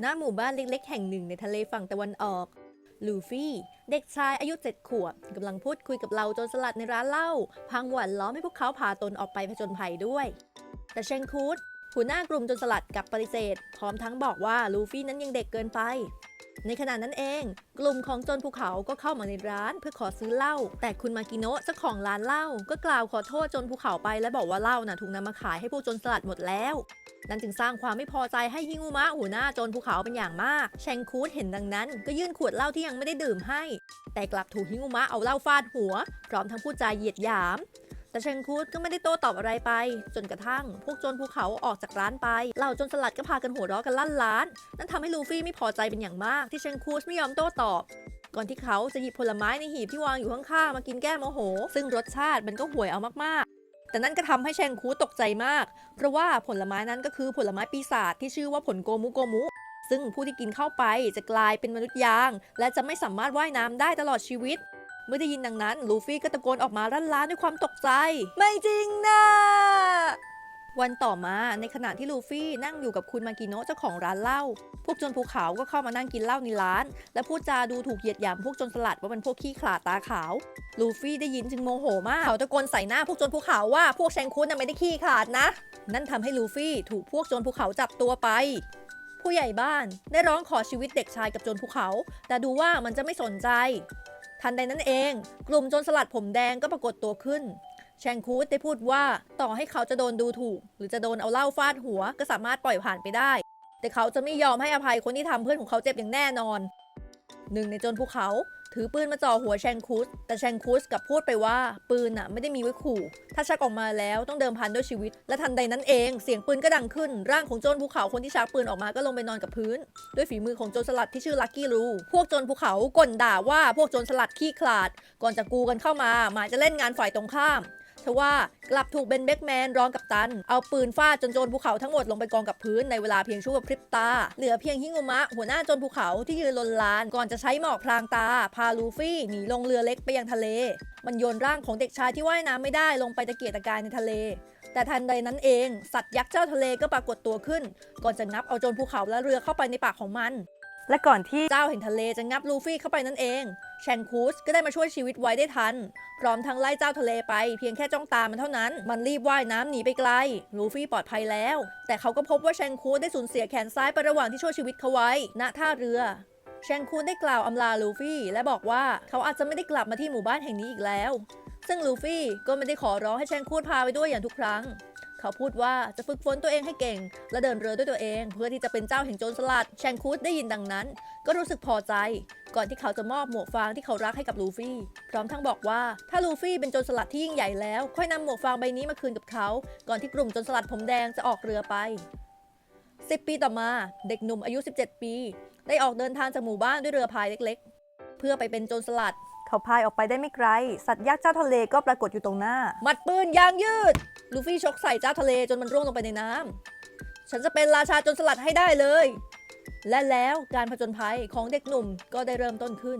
หน้าหมู่บ้านเล็กๆ แห่งหนึ่งในทะเลฝั่งตะวันออก ลูฟี่ เด็กชายอายุเจ็ดขวบกำลังพูดคุยกับเราจนสลัดในร้านเหล้าพังหวันล้อมให้พวกเขาพาตนออกไปผจญภัยด้วย แต่เชงคูดหัวหน้ากลุ่มจนสลัดกับปฏิเสธ พร้อมทั้งบอกว่าลูฟี่นั้นยังเด็กเกินไป ในขณะนั้นเอง กลุ่มของโจรภูเขาก็เข้ามาในร้านเพื่อขอซื้อเหล้าแต่คุณมากิโนะเจ้าของร้านเหล้าก็กล่าวขอโทษโจรภูเขาไปและบอกว่าเหล้าน่ะถูกนำมาขายให้พวกจรสลัดหมดแล้ว นั่นจึงสร้างความไม่พอใจให้ฮิงุมะหัวหน้าโจรภูเขาเป็นอย่างมาก แชงคูดเห็นดังนั้น ก็ยื่นขวดเหล้าที่ยังไม่ได้ดื่มให้ แต่กลับถูกฮิงุมะเอาเหล้าฟาดหัว พร้อมทั้งพูดจาเหยียดหยาม แต่เชงคูดก็ไม่ได้โต้ตอบอะไรไป จนกระทั่ง พวกโจรภูเขาออกจากร้านไปเหล่าโจรสลัดก็พากันหัวเราะกันลั่นร้าน นั่นทำให้ลูฟี่ไม่พอใจเป็นอย่างมาก ที่เชงคูดไม่ยอมโต้ตอบ ก่อนที่เขาจะหยิบผลไม้ในหีบที่วางอยู่ข้างๆมากินแก้โมโห ซึ่งรสชาติมันก็ห่วยเอามากๆแต่นั่นก็ทำให้แชงคูตกใจมาก เพราะว่าผลไม้นั้นก็คือผลไม้ปีศาจที่ชื่อว่าผลโกมุโกมุ ซึ่งผู้ที่กินเข้าไปจะกลายเป็นมนุษย์ยาง และจะไม่สามารถว่ายน้ำได้ตลอดชีวิต เมื่อได้ยินดังนั้นลูฟี่ก็ตะโกนออกมารั่นร้านด้วยความตกใจ ไม่จริงนะวันต่อมาในขณะที่ลูฟี่นั่งอยู่กับคุณมากิโนะเจ้าของร้านเหล้าพวกจรภูเขาก็เข้ามานั่งกินเหล้าในร้าน และพูดจาดูถูกเหยียดหยามพวกจรสลัดว่าเป็นพวกขี้ขลาดตาขาว ลูฟี่ได้ยินจึงโมโหมาก เขาตะโกนใส่หน้าพวกจรภูเขาว่าพวกแชงคุนน่ะไม่ได้ขี้ขลาดนะ นั่นทำให้ลูฟี่ถูกพวกจรภูเขาจับตัวไป ผู้ใหญ่บ้านได้ร้องขอชีวิตเด็กชายกับจรภูเขา แต่ดูว่ามันจะไม่สนใจ ทันใดนั้นเอง กลุ่มโจรสลัดผมแดงก็ปรากฏตัวขึ้น แชงคูดได้พูดว่าต่อให้เขาจะโดนดูถูก หรือจะโดนเอาเหล้าฟาดหัว ก็สามารถปล่อยผ่านไปได้ แต่เขาจะไม่ยอมให้อภัยคนที่ทำเพื่อนของเขาเจ็บอย่างแน่นอน หนึ่งในโจรภูเขา ถือปืนมาจ่อหัวแชงคูสแต่แชงคูสกับพูดไปว่า ปืนน่ะไม่ได้มีไว้ขู่ ถ้าชักออกมาแล้วต้องเดิมพันด้วยชีวิต และทันใดนั้นเองเสียงปืนก็ดังขึ้น ร่างของโจรภูเขาคนที่ชักปืนออกมาก็ลงไปนอนกับพื้น ด้วยฝีมือของโจรสลัดที่ชื่อลักกี้รูพวกโจรภูเขาก่นด่าว่าพวกโจรสลัดขี้ขลาด ก่อนจะกูกันเข้ามาหมายจะเล่นงานฝ่ายตรงข้าม ทว่ากลับถูกเบนเบ็กแมนรองกับตัน เอาปืนฟาดจนโจรภูเขาทั้งหมดลงไปกองกับพื้นในเวลาเพียงชั่วพริบตา เหลือเพียงฮิงุมะ หัวหน้าโจรภูเขาที่ยืนลนลาน ก่อนจะใช้หมอกพรางตา พาลูฟี่หนีลงเรือเล็กไปยังทะเล มันโยนร่างของเด็กชายที่ว่ายน้ำไม่ได้ลงไปตะเกียกตะกายในทะเล แต่ทันใดนั้นเอง สัตว์ยักษ์เจ้าทะเลก็ปรากฏตัวขึ้น ก่อนจะงับเอาโจรภูเขาและเรือเข้าไปในปากของมัน และก่อนที่เจ้าแห่งทะเลจะงับลูฟี่เข้าไปนั่นเอง แชงคูสก็ได้มาช่วยชีวิตไว้ได้ทัน พร้อมทั้งไล่เจ้าทะเลไปเพียงแค่จ้องตามันเท่านั้น มันรีบว่ายน้ำหนีไปไกล ลูฟี่ปลอดภัยแล้ว แต่เขาก็พบว่าแชงคูสได้สูญเสียแขนซ้ายไประหว่างที่ช่วยชีวิตเขาไว้ ณ ท่าเรือแชงคูนได้กล่าวอำลาลูฟี่ และบอกว่าเขาอาจจะไม่ได้กลับมาที่หมู่บ้านแห่งนี้อีกแล้ว ซึ่งลูฟี่ก็ไม่ได้ขอร้องให้แชงคูนพาไปด้วยอย่างทุกครั้ง เขาพูดว่าจะฝึกฝนตัวเองให้เก่ง และเดินเรือด้วยตัวเอง เพื่อที่จะเป็นเจ้าแห่งโจรสลัด แชงคูดได้ยินดังนั้น ก็รู้สึกพอใจ ก่อนที่เขาจะมอบหมวกฟางที่เขารักให้กับลูฟี่ พร้อมทั้งบอกว่าถ้าลูฟี่เป็นโจรสลัดที่ยิ่งใหญ่แล้ว ค่อยนำหมวกฟางใบนี้มาคืนกับเขา ก่อนที่กลุ่มโจรสลัดผมแดงจะออกเรือไป10 ปีต่อมาเด็กหนุ่มอายุ 17 ปี ได้ออกเดินทางจากหมู่บ้านด้วยเรือพายเล็ก ๆ เพื่อไปเป็นโจรสลัด เขาพายออกไปได้ไม่ไกล สัตว์ยักษ์เจ้าทะเลก็ปรากฏอยู่ตรงหน้ามัดปืนยางยืด ลูฟี่ชกใส่เจ้าทะเลจนมันร่วงลงไปในน้ำฉันจะเป็นราชาจนสลัดให้ได้เลย และแล้วการผจญภัยของเด็กหนุ่มก็ได้เริ่มต้นขึ้น